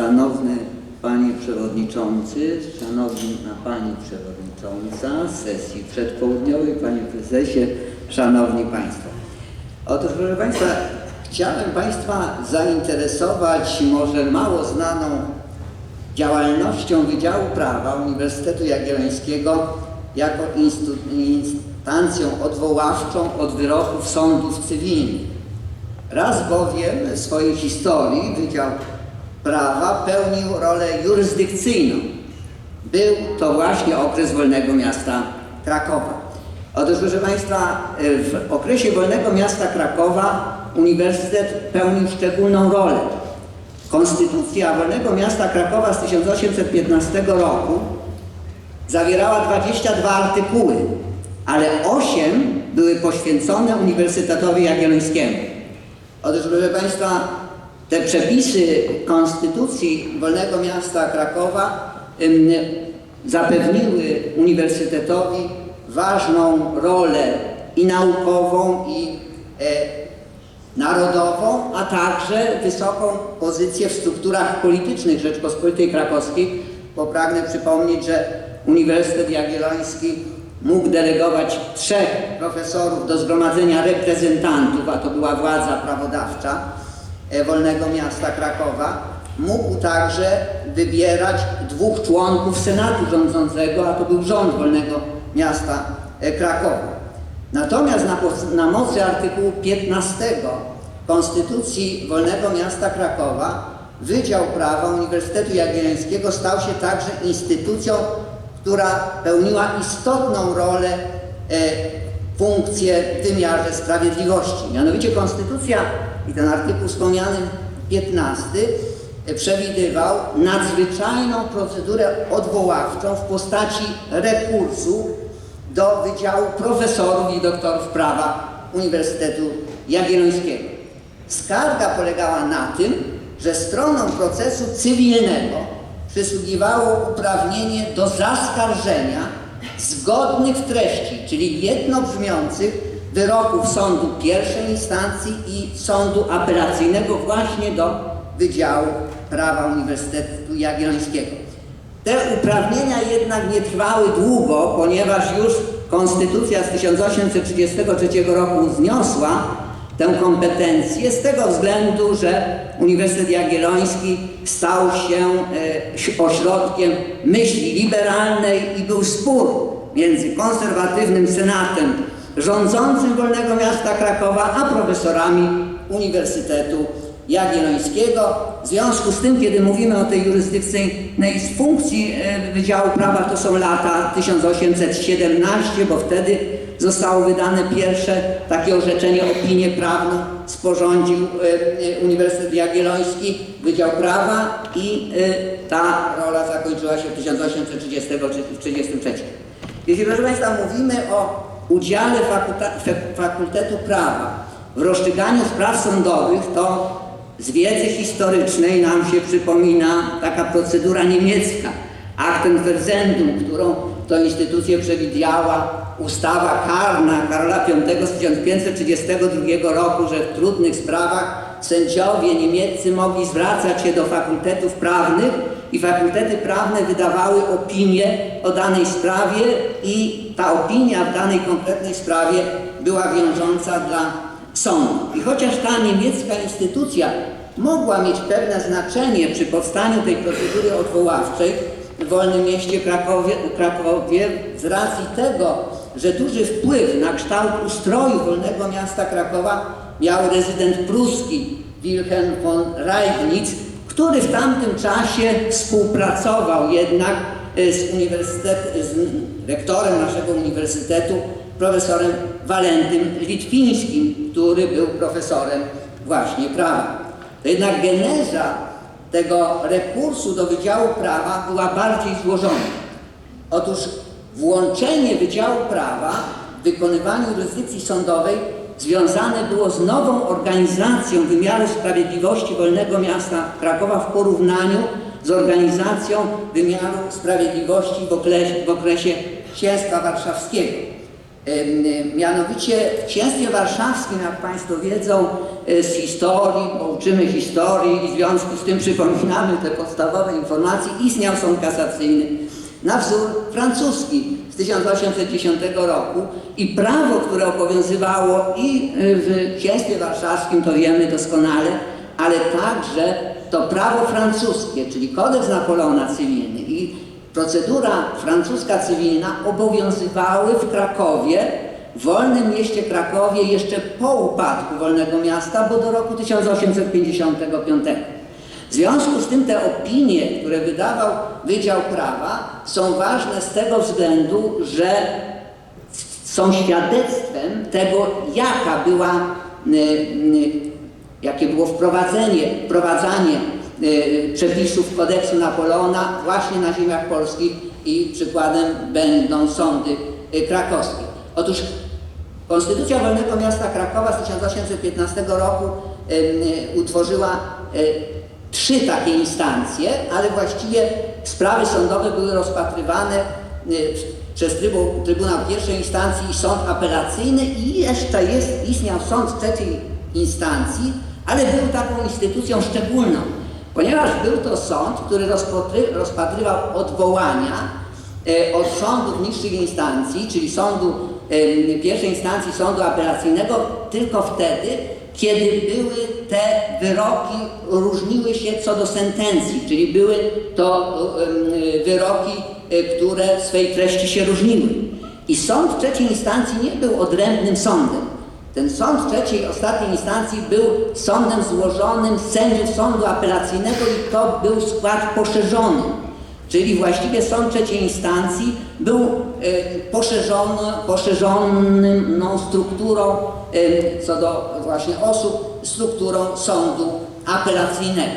Szanowny Panie Przewodniczący, Szanowna Pani Przewodnicząca sesji przedpołudniowej, Panie Prezesie, Szanowni Państwo. Otóż proszę Państwa, chciałem Państwa zainteresować może mało znaną działalnością Wydziału Prawa Uniwersytetu Jagiellońskiego jako instancją odwoławczą od wyroków sądów cywilnych. Raz bowiem w swojej historii Wydział Prawa pełnił rolę jurysdykcyjną. Był to właśnie okres Wolnego Miasta Krakowa. Otóż, proszę Państwa, w okresie Wolnego Miasta Krakowa Uniwersytet pełnił szczególną rolę. Konstytucja Wolnego Miasta Krakowa z 1815 roku zawierała 22 artykuły, ale 8 były poświęcone Uniwersytetowi Jagiellońskiemu. Otóż, proszę Państwa, te przepisy Konstytucji Wolnego Miasta Krakowa zapewniły Uniwersytetowi ważną rolę i naukową, i e, narodową, a także wysoką pozycję w strukturach politycznych Rzeczpospolitej Krakowskiej, bo pragnę przypomnieć, że Uniwersytet Jagielloński mógł delegować trzech profesorów do zgromadzenia reprezentantów, a to była władza prawodawcza Wolnego Miasta Krakowa. Mógł także wybierać dwóch członków Senatu rządzącego, a to był rząd Wolnego Miasta e, Krakowa. Natomiast na, na mocy artykułu 15 Konstytucji Wolnego Miasta Krakowa Wydział Prawa Uniwersytetu Jagiellońskiego stał się także instytucją, która pełniła istotną rolę, e, funkcję w wymiarze sprawiedliwości. Mianowicie Konstytucja i ten artykuł wspomniany 15 e, przewidywał nadzwyczajną procedurę odwoławczą w postaci rekursu do Wydziału Profesorów i Doktorów Prawa Uniwersytetu Jagiellońskiego. Skarga polegała na tym, że stronom procesu cywilnego przysługiwało uprawnienie do zaskarżenia zgodnych w treści, czyli jednobrzmiących wyroków sądu pierwszej instancji i sądu apelacyjnego właśnie do Wydziału Prawa Uniwersytetu Jagiellońskiego. Te uprawnienia jednak nie trwały długo, ponieważ już Konstytucja z 1833 roku zniosła tę kompetencję z tego względu, że Uniwersytet Jagielloński stał się e, ośrodkiem myśli liberalnej i był spór między konserwatywnym senatem rządzącym Wolnego Miasta Krakowa, a profesorami Uniwersytetu Jagiellońskiego. W związku z tym, kiedy mówimy o tej jurysdykcyjnej funkcji e, Wydziału Prawa, to są lata 1817, bo wtedy zostało wydane pierwsze takie orzeczenie, opinię prawną sporządził e, e, Uniwersytet Jagielloński, Wydział Prawa i ta rola zakończyła się w 1833. Jeśli proszę Państwa mówimy o udziale Fakultetu Prawa w rozstrzyganiu spraw sądowych, to z wiedzy historycznej nam się przypomina taka procedura niemiecka, Akten Versendum, którą to instytucję przewidziała ustawa karna Karola V z 1532 roku, że w trudnych sprawach sędziowie niemieccy mogli zwracać się do fakultetów prawnych i fakultety prawne wydawały opinię o danej sprawie i ta opinia w danej konkretnej sprawie była wiążąca dla sądu. I chociaż ta niemiecka instytucja mogła mieć pewne znaczenie przy powstaniu tej procedury odwoławczej w Wolnym Mieście Krakowie, Krakowie z racji tego, że duży wpływ na kształt ustroju Wolnego Miasta Krakowa miał rezydent pruski Wilhelm von Reibnitz, który w tamtym czasie współpracował jednak e, z, uniwersytet, z rektorem naszego uniwersytetu, profesorem Walentym Litwińskim, który był profesorem właśnie prawa. To jednak geneza tego rekursu do Wydziału Prawa była bardziej złożona. Otóż włączenie Wydziału Prawa w wykonywaniu jurysdykcji sądowej związane było z nową organizacją wymiaru sprawiedliwości Wolnego Miasta Krakowa w porównaniu z organizacją wymiaru sprawiedliwości w okresie, w okresie Księstwa Warszawskiego. Mianowicie w Księstwie Warszawskim, jak Państwo wiedzą e, z historii, bo uczymy historii i w związku z tym przypominamy te podstawowe informacje, istniał sąd kasacyjny na wzór francuski z 1810 roku i prawo, które obowiązywało i e, w Księstwie Warszawskim, to wiemy doskonale, ale także to prawo francuskie, czyli kodeks Napoleona cywilny i procedura francuska cywilna obowiązywały w Krakowie, w wolnym mieście Krakowie jeszcze po upadku wolnego miasta, bo do roku 1855. W związku z tym te opinie, które wydawał Wydział Prawa są ważne z tego względu, że są świadectwem tego, jaka była, y, y, jakie było wprowadzenie, wprowadzanie przepisów kodeksu Napoleona właśnie na ziemiach polskich i przykładem będą sądy y, krakowskie. Otóż Konstytucja Wolnego Miasta Krakowa z 1815 roku y, y, utworzyła y, trzy takie instancje, ale właściwie sprawy sądowe były rozpatrywane y, przez trybu, Trybunał Pierwszej Instancji i Sąd Apelacyjny i jeszcze jest, istniał Sąd Trzeciej Instancji, ale był taką instytucją szczególną, ponieważ był to sąd, który rozpatry, rozpatrywał odwołania e, od sądów niższych instancji, czyli sądu pierwszej instancji, sądu apelacyjnego, tylko wtedy, kiedy były te wyroki, różniły się co do sentencji, czyli były to wyroki, e, które w swej treści się różniły. I sąd trzeciej instancji nie był odrębnym sądem. Ten sąd trzeciej, ostatniej instancji był sądem złożonym z sędziów sądu apelacyjnego i to był skład poszerzony. Czyli właściwie sąd trzeciej instancji był e, poszerzono, poszerzoną strukturą e, co do właśnie osób, strukturą sądu apelacyjnego.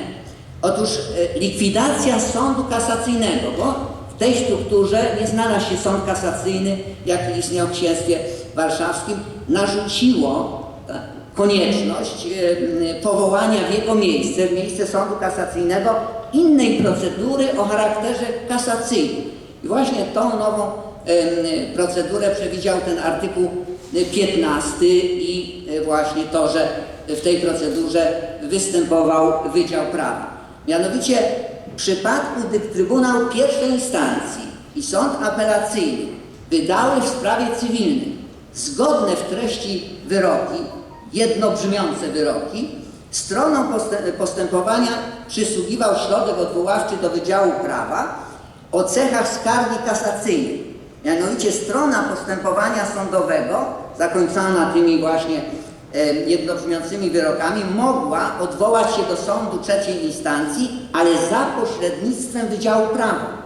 Otóż e, likwidacja sądu kasacyjnego, bo w tej strukturze nie znalazł się sąd kasacyjny, jaki istniał w księstwie warszawskim, narzuciło e, konieczność e, powołania w jego miejsce, w miejsce sądu kasacyjnego innej procedury o charakterze kasacyjnym. I właśnie tą nową em, procedurę przewidział ten artykuł 15 i e, właśnie to, że w tej procedurze występował Wydział Prawa. Mianowicie w przypadku, gdy Trybunał pierwszej instancji i Sąd Apelacyjny wydały w sprawie cywilnej zgodne w treści wyroki, jednobrzmiące wyroki, postę- postępowania przysługiwał środek odwoławczy do Wydziału Prawa o cechach skargi kasacyjnej. Mianowicie strona postępowania sądowego, zakończona tymi właśnie e, jednobrzmiącymi wyrokami, mogła odwołać się do sądu trzeciej instancji, ale za pośrednictwem Wydziału Prawa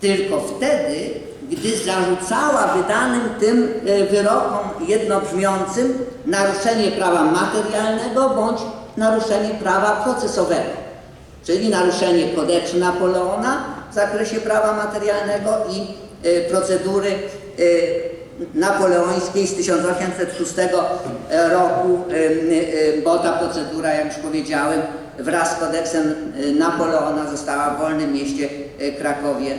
tylko wtedy, gdy zarzucała wydanym tym e, wyrokom jednobrzmiącym naruszenie prawa materialnego bądź naruszenie prawa procesowego, czyli naruszenie kodeksu Napoleona w zakresie prawa materialnego i e, procedury e, napoleońskiej z 1806 roku, bo ta procedura, jak już powiedziałem, wraz z kodeksem Napoleona została w wolnym mieście Krakowie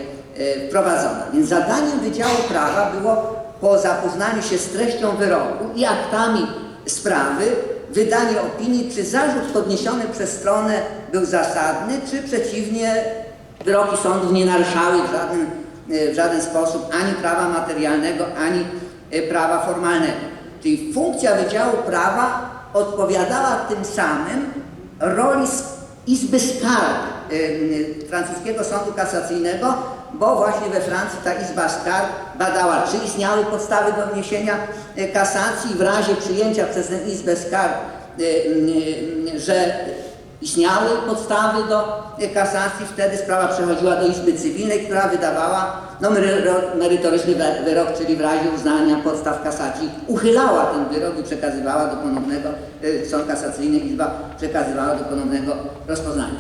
wprowadzona. Więc zadaniem Wydziału Prawa było po zapoznaniu się z treścią wyroku i aktami sprawy wydanie opinii, czy zarzut podniesiony przez stronę był zasadny, czy przeciwnie wyroki sądów nie naruszały w żaden, e, w żaden sposób ani prawa materialnego, ani e, prawa formalnego. Czyli funkcja Wydziału Prawa odpowiadała tym samym roli Izby Skarg francuskiego sądu kasacyjnego, bo właśnie we Francji ta Izba Skarg badała, czy istniały podstawy do wniesienia y, kasacji w razie przyjęcia przez tę Izbę Skarg, y, y, że istniały podstawy do kasacji, wtedy sprawa przechodziła do Izby Cywilnej, która wydawała no, mery- merytoryczny wy- wyrok, czyli w razie uznania podstaw kasacji uchylała ten wyrok i przekazywała do ponownego, sąd kasacyjny, Izba przekazywała do ponownego rozpoznania.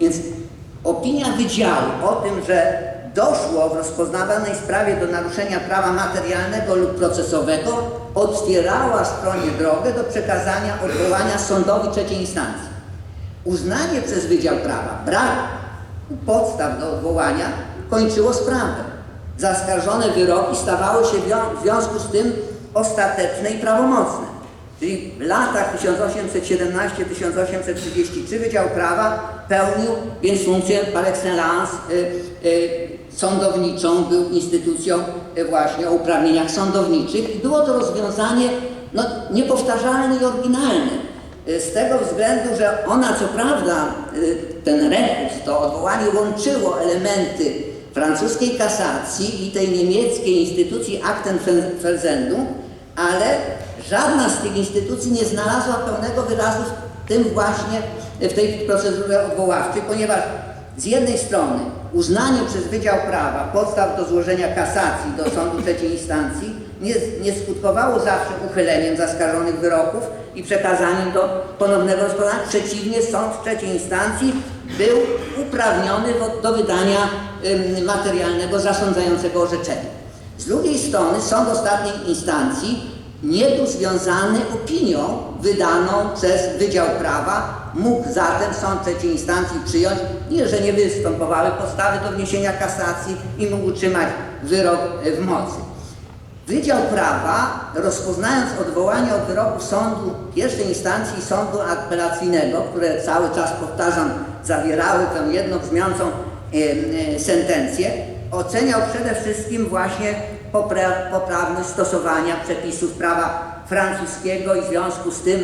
Więc opinia Wydziału o tym, że doszło w rozpoznawanej sprawie do naruszenia prawa materialnego lub procesowego, otwierała stronie drogę do przekazania odwołania sądowi trzeciej instancji. Uznanie przez Wydział Prawa braku podstaw do odwołania kończyło sprawę. zaskarżone wyroki stawały się w związku z tym ostateczne i prawomocne. Czyli w latach 1817-1833 Wydział Prawa pełnił więc funkcję par excellence y, y, sądowniczą, był instytucją y, właśnie o uprawnieniach sądowniczych i było to rozwiązanie no, niepowtarzalne i oryginalne. Y, Z tego względu, że ona co prawda, y, ten rekus, to odwołanie łączyło elementy francuskiej kasacji i tej niemieckiej instytucji Aktenfelsendu, ale żadna z tych instytucji nie znalazła pełnego wyrazu w tym właśnie, w tej procedurze odwoławczej, ponieważ z jednej strony uznanie przez Wydział Prawa podstaw do złożenia kasacji do sądu trzeciej instancji nie, nie skutkowało zawsze uchyleniem zaskarżonych wyroków i przekazaniem do ponownego rozpoznania. Przeciwnie, sąd trzeciej instancji był uprawniony do- wydania materialnego zasądzającego orzeczenia. Z drugiej strony sąd ostatniej instancji nie był związany opinią wydaną przez Wydział Prawa, mógł zatem sąd trzeciej instancji przyjąć, nie, że nie występowały podstawy do wniesienia kasacji i mógł utrzymać wyrok w mocy. Wydział Prawa, rozpoznając odwołanie od wyroku sądu pierwszej instancji i sądu apelacyjnego, które cały czas, powtarzam, zawierały tę jednobrzmiącą e, e, sentencję, oceniał przede wszystkim właśnie popra- poprawność stosowania przepisów prawa francuskiego i w związku z tym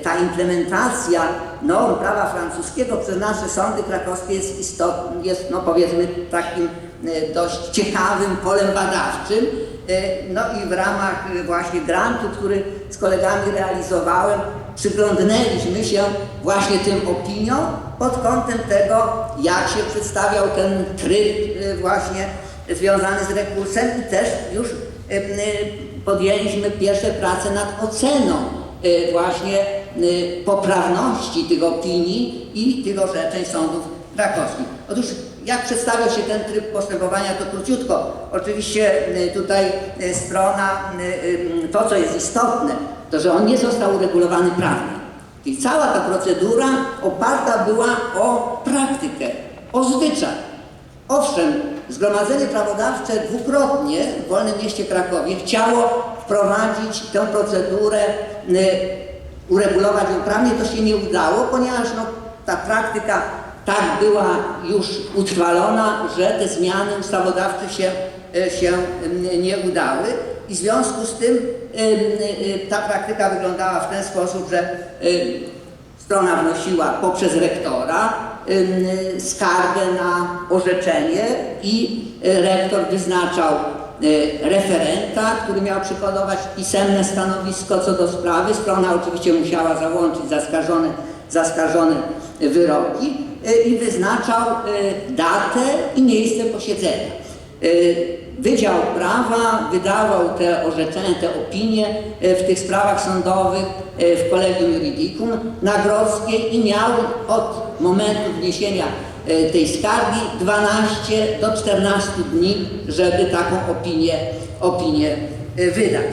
ta implementacja norm prawa francuskiego przez nasze sądy krakowskie jest, istot, jest no powiedzmy takim e, dość ciekawym polem badawczym. E, No i w ramach e, właśnie grantu, który z kolegami realizowałem, przyglądnęliśmy się właśnie tym opiniom pod kątem tego, jak się przedstawiał ten tryb właśnie związany z rekursem i też już podjęliśmy pierwsze prace nad oceną właśnie poprawności tych opinii i tych orzeczeń sądów krakowskich. Otóż jak przedstawia się ten tryb postępowania, to króciutko. Oczywiście e, tutaj e, strona, to co jest istotne, to że on nie został uregulowany prawnie. I cała ta procedura oparta była o praktykę, o zwyczaj. Owszem, Zgromadzenie Prawodawcze dwukrotnie w Wolnym Mieście Krakowie chciało wprowadzić tę procedurę, y, uregulować ją prawnie, to się nie udało, ponieważ no, ta praktyka tak była już utrwalona, że te zmiany ustawodawcze się, y, się nie udały. I w związku z tym y, y, ta praktyka wyglądała w ten sposób, że Strona wnosiła poprzez rektora skargę na orzeczenie i rektor wyznaczał referenta, który miał przykładować pisemne stanowisko co do sprawy. Strona oczywiście musiała załączyć zaskarżone, zaskarżone wyroki y, i wyznaczał y, datę i miejsce posiedzenia. Y, Wydział Prawa wydawał te orzeczenia, te opinie y, w tych sprawach sądowych y, w Kolegium Juridicum na Grodzkiej i miał od momentu wniesienia y, tej skargi 12 do 14 dni, żeby taką opinię, opinię y, wydać.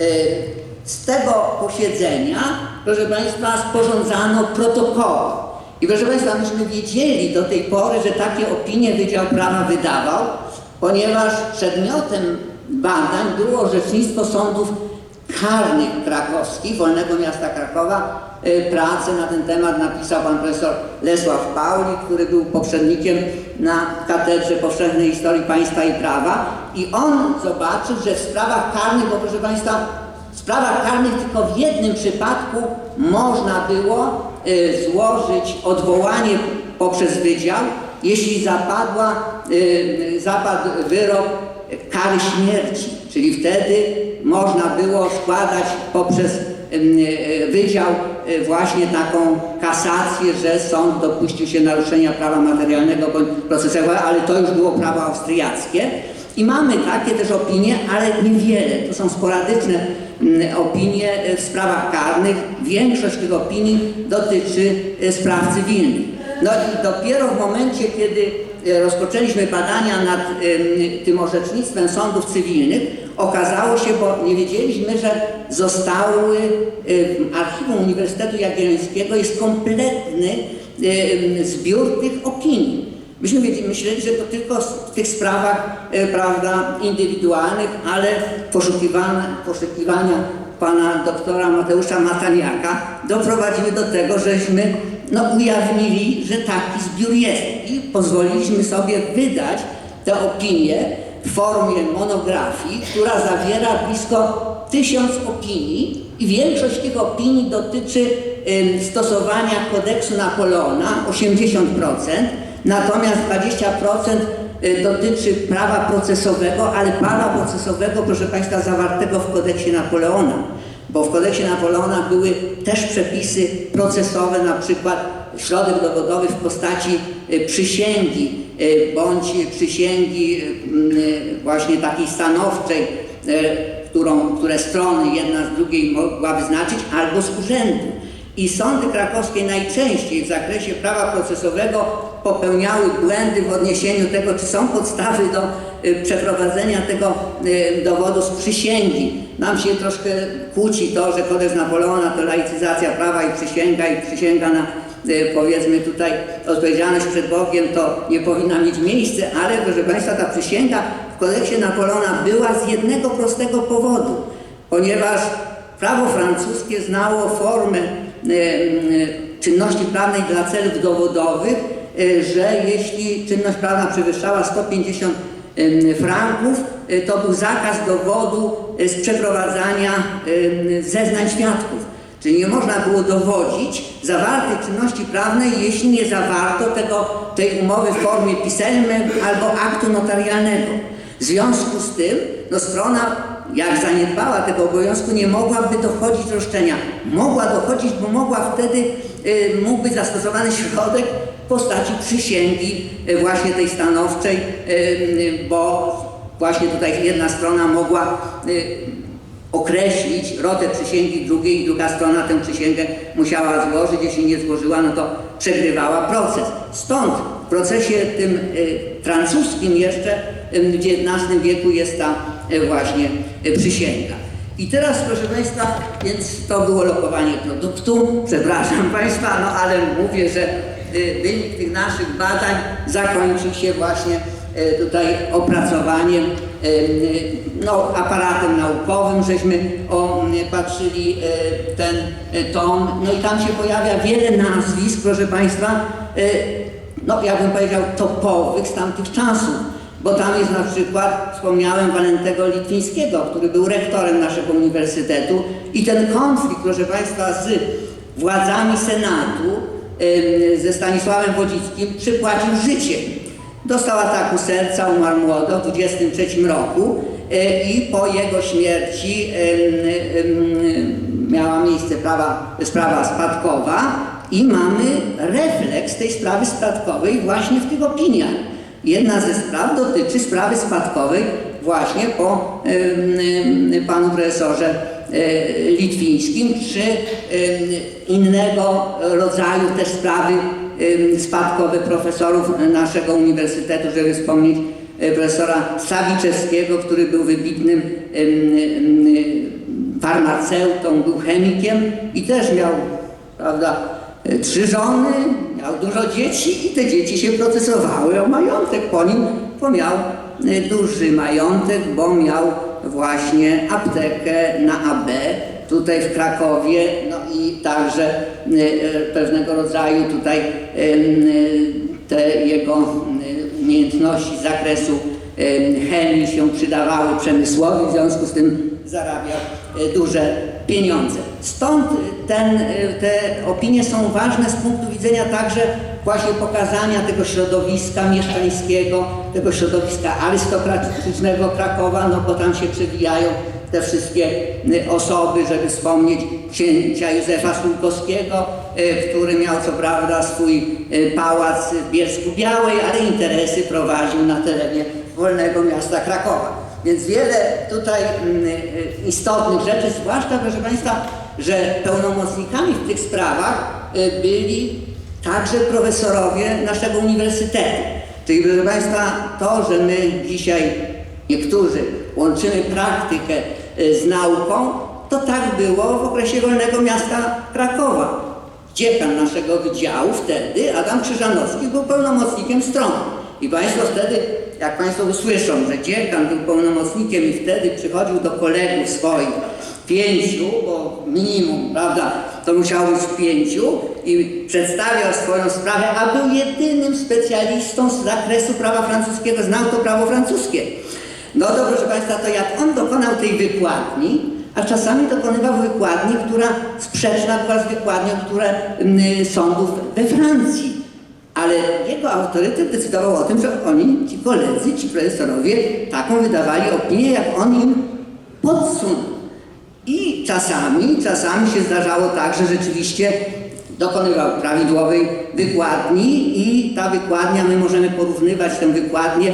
Y, Z tego posiedzenia, proszę Państwa, sporządzano protokoły. I proszę Państwa, myśmy wiedzieli do tej pory, że takie opinie Wydział Prawa wydawał, ponieważ przedmiotem badań było orzecznictwo sądów karnych krakowskich, Wolnego Miasta Krakowa. Y, Pracę na ten temat napisał pan profesor Lesław Pauli, który był poprzednikiem na Katedrze Powszechnej Historii Państwa i Prawa. I on zobaczył, że w sprawach karnych, bo proszę Państwa, w sprawach karnych tylko w jednym przypadku można było y, złożyć odwołanie poprzez wydział, jeśli zapadła, y, zapadł wyrok kary śmierci, czyli wtedy można było składać poprzez y, y, wydział y, właśnie taką kasację, że sąd dopuścił się naruszenia prawa materialnego bądź procesowego, ale to już było prawo austriackie. I mamy takie też opinie, ale niewiele. To są sporadyczne opinie e, w sprawach karnych. Większość tych opinii dotyczy e, spraw cywilnych. No i dopiero w momencie, kiedy e, rozpoczęliśmy badania nad tym orzecznictwem sądów cywilnych, okazało się, bo nie wiedzieliśmy, że zostały w archiwum Uniwersytetu Jagiellońskiego jest kompletny zbiór tych opinii. Myśmy myśleli, że to tylko w tych sprawach e, prawda, indywidualnych, ale poszukiwania, pana doktora Mateusza Mataniaka doprowadziły do tego, żeśmy no, ujawnili, że taki zbiór jest i pozwoliliśmy sobie wydać tę opinię w formie monografii, która zawiera blisko tysiąc opinii i większość tych opinii dotyczy stosowania kodeksu Napoleona, 80%, natomiast 20% y, dotyczy prawa procesowego, ale prawa procesowego, proszę Państwa, zawartego w kodeksie Napoleona, bo w kodeksie Napoleona były też przepisy procesowe, na przykład środek dowodowy w postaci y, przysięgi, bądź przysięgi y, właśnie takiej stanowczej, y, którą, które strony jedna z drugiej mogła wyznaczyć, albo z urzędu. I sądy krakowskie najczęściej w zakresie prawa procesowego popełniały błędy w odniesieniu tego, czy są podstawy do y, przeprowadzenia tego y, dowodu z przysięgi. Nam się troszkę kłóci to, że kodeks Napoleona to laicyzacja prawa i przysięga i przysięga na y, powiedzmy tutaj odpowiedzialność przed Bogiem to nie powinna mieć miejsca, ale proszę Państwa ta przysięga w kodeksie Napoleona była z jednego prostego powodu, ponieważ prawo francuskie znało formę e, e, czynności prawnej dla celów dowodowych, e, że jeśli czynność prawna przewyższała 150 em, franków, to był zakaz dowodu z przeprowadzania zeznań świadków. Czyli nie można było dowodzić zawartej czynności prawnej, jeśli nie zawarto tego, tej umowy w formie pisemnej albo aktu notarialnego. W związku z tym no, strona, jak zaniedbała tego obowiązku, nie mogłaby dochodzić roszczenia. Mogła dochodzić, bo mogła wtedy, y, mógł być zastosowany środek w postaci przysięgi y, właśnie tej stanowczej, y, y, bo właśnie tutaj jedna strona mogła y, określić rotę przysięgi drugiej i druga strona tę przysięgę musiała złożyć. Jeśli nie złożyła, no to przegrywała proces. Stąd w procesie tym y, francuskim jeszcze y, w XIX wieku jest ta y, właśnie przysięga. I teraz, proszę Państwa, więc to było lokowanie produktu. Przepraszam Państwa, no ale mówię, że wynik tych naszych badań zakończył się właśnie tutaj opracowaniem y, no, aparatem naukowym, żeśmy o, patrzyli y, ten tom, no i tam się pojawia wiele nazwisk, proszę Państwa, no jakbym powiedział topowych z tamtych czasów, bo tam jest na przykład, wspomniałem, Walentego Litwińskiego, który był rektorem naszego uniwersytetu. I ten konflikt, proszę Państwa, z władzami Senatu, ze Stanisławem Wodzickim przypłacił życiem. Dostał ataku serca, umarł młodo w 23 roku e, i po jego śmierci miała miejsce prawa, sprawa spadkowa i mamy refleks tej sprawy spadkowej właśnie w tych opiniach. Jedna ze spraw dotyczy sprawy spadkowej właśnie po panu profesorze e, Litwińskim, czy innego rodzaju też sprawy em, spadkowe profesorów naszego uniwersytetu, żeby wspomnieć e, profesora Sawiczewskiego, który był wybitnym farmaceutą, był chemikiem i też miał, prawda, e, trzy żony, miał dużo dzieci i te dzieci się procesowały o majątek po nim, bo miał e, duży majątek, bo miał właśnie aptekę na AB tutaj w Krakowie, no także e, e, pewnego rodzaju tutaj e, te jego umiejętności z zakresu em, chemii się przydawały przemysłowi, w związku z tym zarabiał duże pieniądze. Stąd ten, te opinie są ważne z punktu widzenia także właśnie pokazania tego środowiska mieszczańskiego, tego środowiska arystokratycznego Krakowa, no bo tam się przewijają te wszystkie y, osoby, żeby wspomnieć księcia Józefa Sulkowskiego, y, który miał co prawda swój y, pałac w Bielsku Białej, ale interesy prowadził na terenie wolnego miasta Krakowa. Więc wiele tutaj mm, istotnych rzeczy, zwłaszcza proszę Państwa, że pełnomocnikami w tych sprawach byli także profesorowie naszego uniwersytetu. Czyli proszę Państwa, to, że my dzisiaj niektórzy łączymy praktykę z nauką, to tak było w okresie wolnego miasta Krakowa. dziekan naszego wydziału wtedy, Adam Krzyżanowski, był pełnomocnikiem strony. I Państwo wtedy, jak Państwo usłyszą, że dziekan był pełnomocnikiem i wtedy przychodził do kolegów swoich, pięciu, bo minimum, prawda, to musiało być pięciu i przedstawiał swoją sprawę, a był jedynym specjalistą z zakresu prawa francuskiego, znał to prawo francuskie. No to proszę Państwa, to jak on dokonał tej wykładni, a czasami dokonywał wykładni, która sprzeczna była z wykładnią, które mm, sądów we Francji. Ale jego autorytet decydował o tym, że oni, ci koledzy, ci profesorowie, taką wydawali opinię, jak on im podsunął. I czasami, czasami się zdarzało tak, że rzeczywiście dokonywał prawidłowej wykładni i ta wykładnia, my możemy porównywać tę wykładnię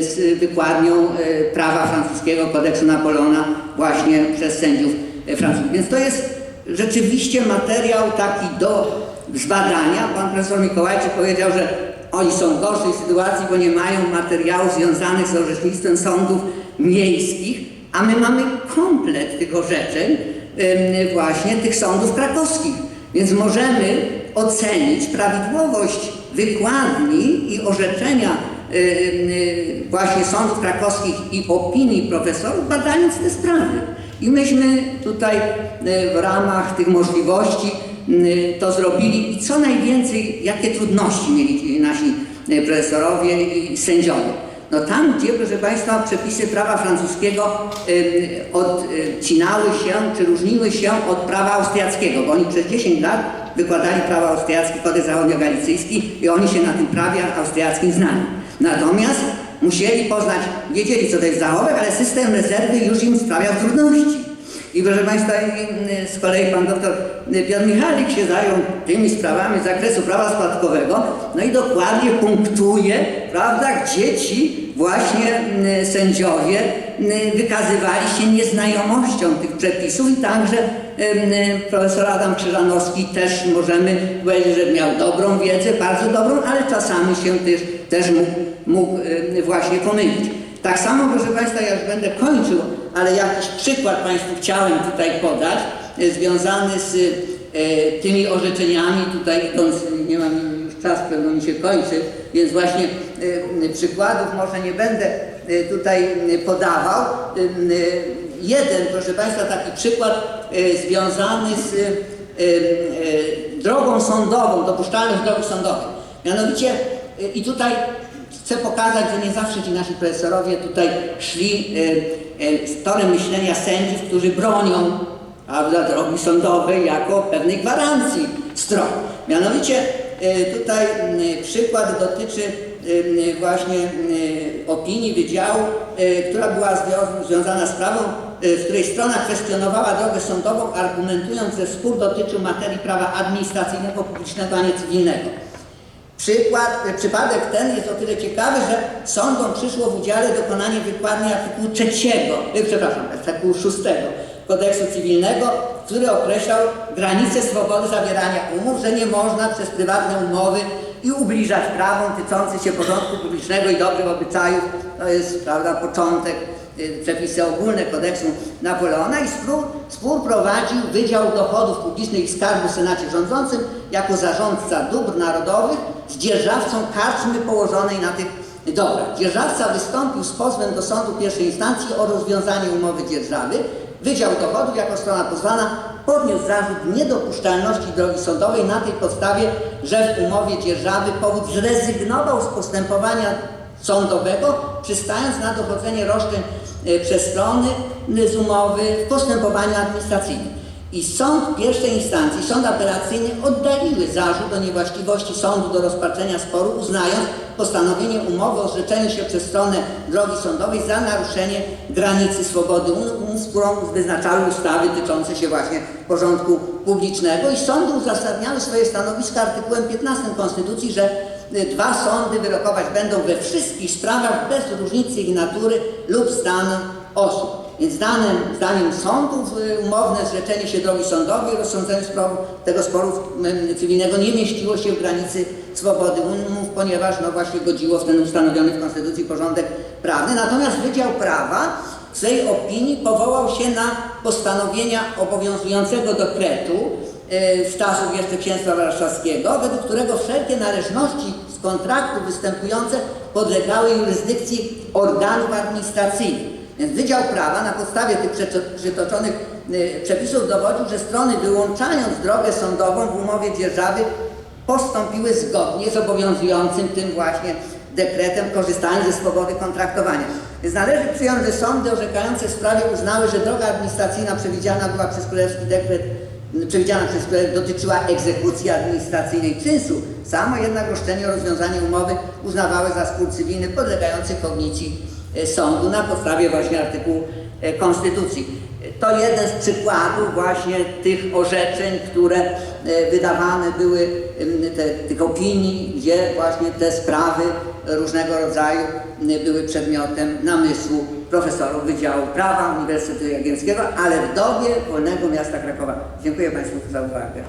z wykładnią e, prawa francuskiego, kodeksu Napoleona właśnie przez sędziów e, francuskich. Więc to jest rzeczywiście materiał taki do zbadania. Pan profesor Mikołajczyk powiedział, że oni są w gorszej sytuacji, bo nie mają materiałów związanych z orzecznictwem sądów miejskich, a my mamy komplet tych orzeczeń właśnie tych sądów krakowskich. Więc możemy ocenić prawidłowość wykładni i orzeczenia em, y, właśnie sądów krakowskich i opinii profesorów, badając te sprawy. I myśmy tutaj e, w ramach tych możliwości to zrobili i co najwięcej, jakie trudności mieli nasi profesorowie i sędziowie. No tam, gdzie, proszę Państwa, przepisy prawa francuskiego em, odcinały się, czy różniły się od prawa austriackiego, bo oni przez 10 lat wykładali prawo austriackie, kodeks zachodnio-galicyjski i oni się na tym prawie austriackim znali. Natomiast musieli poznać, wiedzieli co to jest zachowek, ale system rezerwy już im sprawiał trudności. I proszę Państwa, i, z kolei pan doktor Piotr Michalik się zajął tymi sprawami z zakresu prawa spadkowego, no i dokładnie punktuje, prawda, gdzie ci właśnie mm, sędziowie wykazywali się nieznajomością tych przepisów i także profesor Adam Krzyżanowski też możemy powiedzieć, że miał dobrą wiedzę, bardzo dobrą, ale czasami się też, też mógł, mógł y, właśnie pomylić. Tak samo, proszę Państwa, ja już będę kończył, ale jakiś przykład Państwu chciałem tutaj podać, e, związany z e, tymi orzeczeniami, tutaj idąc, nie mam już czas, pewno mi się kończy, więc właśnie e, przykładów może nie będę tutaj podawał. Jeden, proszę Państwa, taki przykład związany z drogą sądową, dopuszczalność drogi sądowej. Mianowicie, i tutaj Chcę pokazać, że nie zawsze ci nasi profesorowie tutaj szli e, e, z torem myślenia sędziów, którzy bronią prawda, drogi sądowej jako pewnej gwarancji stron. Mianowicie e, tutaj przykład dotyczy właśnie opinii wydziału, która była zwią- związana z sprawą, w której strona kwestionowała drogę sądową, argumentując, że spór dotyczył materii prawa administracyjnego, publicznego, a nie cywilnego. Przykład, przypadek ten jest o tyle ciekawy, że sądom przyszło w udziale dokonanie wykładni artykułu trzeciego, e, przepraszam, artykułu szóstego kodeksu cywilnego, który określał granice swobody zawierania umów, że nie można przez prywatne umowy i ubliżać prawom tyczącym się porządku publicznego i dobrych obyczajów. To jest, prawda, początek przepisy ogólne kodeksu Napoleona i spór, spór prowadził Wydział Dochodów Publicznych i Skarbu w Senacie Rządzącym jako zarządca dóbr narodowych z dzierżawcą karczmy położonej na tych dobrach. Dzierżawca wystąpił z pozwem do sądu pierwszej instancji o rozwiązanie umowy dzierżawy. Wydział Dochodów jako strona pozwana podniósł zarzut niedopuszczalności drogi sądowej na tej podstawie, że w umowie dzierżawy powód zrezygnował z postępowania sądowego, przystając na dochodzenie roszczeń e, przez strony z umowy w postępowaniu administracyjnym. I sąd pierwszej instancji, sąd apelacyjny oddaliły zarzut o niewłaściwości sądu do rozpatrzenia sporu, uznając postanowienie umowy o zrzeczeniu się przez stronę drogi sądowej za naruszenie granicy swobody umów, którą wyznaczały ustawy tyczące się właśnie porządku publicznego. I sądy uzasadniały swoje stanowiska artykułem 15 Konstytucji, że dwa sądy wyrokować będą we wszystkich sprawach bez różnicy ich natury lub stanu osób. Więc zdaniem, zdaniem sądów y, umowne zrzeczenie się drogi sądowej i rozsądzenie sporu, tego sporu cywilnego nie mieściło się w granicy swobody umów, ponieważ no właśnie godziło w ten ustanowiony w Konstytucji porządek prawny. Natomiast Wydział Prawa w swej opinii powołał się na postanowienia obowiązującego dekretu z czasów jeszcze księstwa warszawskiego, według którego wszelkie należności z kontraktu występujące podlegały jurysdykcji organów administracyjnych. Więc Wydział Prawa na podstawie tych przytoczonych e, przepisów dowodził, że strony wyłączając drogę sądową w umowie dzierżawy postąpiły zgodnie z obowiązującym tym właśnie dekretem korzystając ze swobody kontraktowania. Więc należy przyjąć, że sądy orzekające w sprawie uznały, że droga administracyjna przewidziana była przez królewski dekret, przewidziana przez królewski dotyczyła egzekucji administracyjnej czynsu. Samo jednak roszczenie o rozwiązanie umowy uznawały za spór cywilny podlegający kognicji e, sądu na podstawie właśnie artykułu e, Konstytucji. To jeden z przykładów właśnie tych orzeczeń, które e, wydawane były, te, tych opinii, gdzie właśnie te sprawy różnego rodzaju były przedmiotem namysłu profesorów Wydziału Prawa Uniwersytetu Jagiellońskiego, ale w dobie wolnego miasta Krakowa. Dziękuję Państwu za uwagę.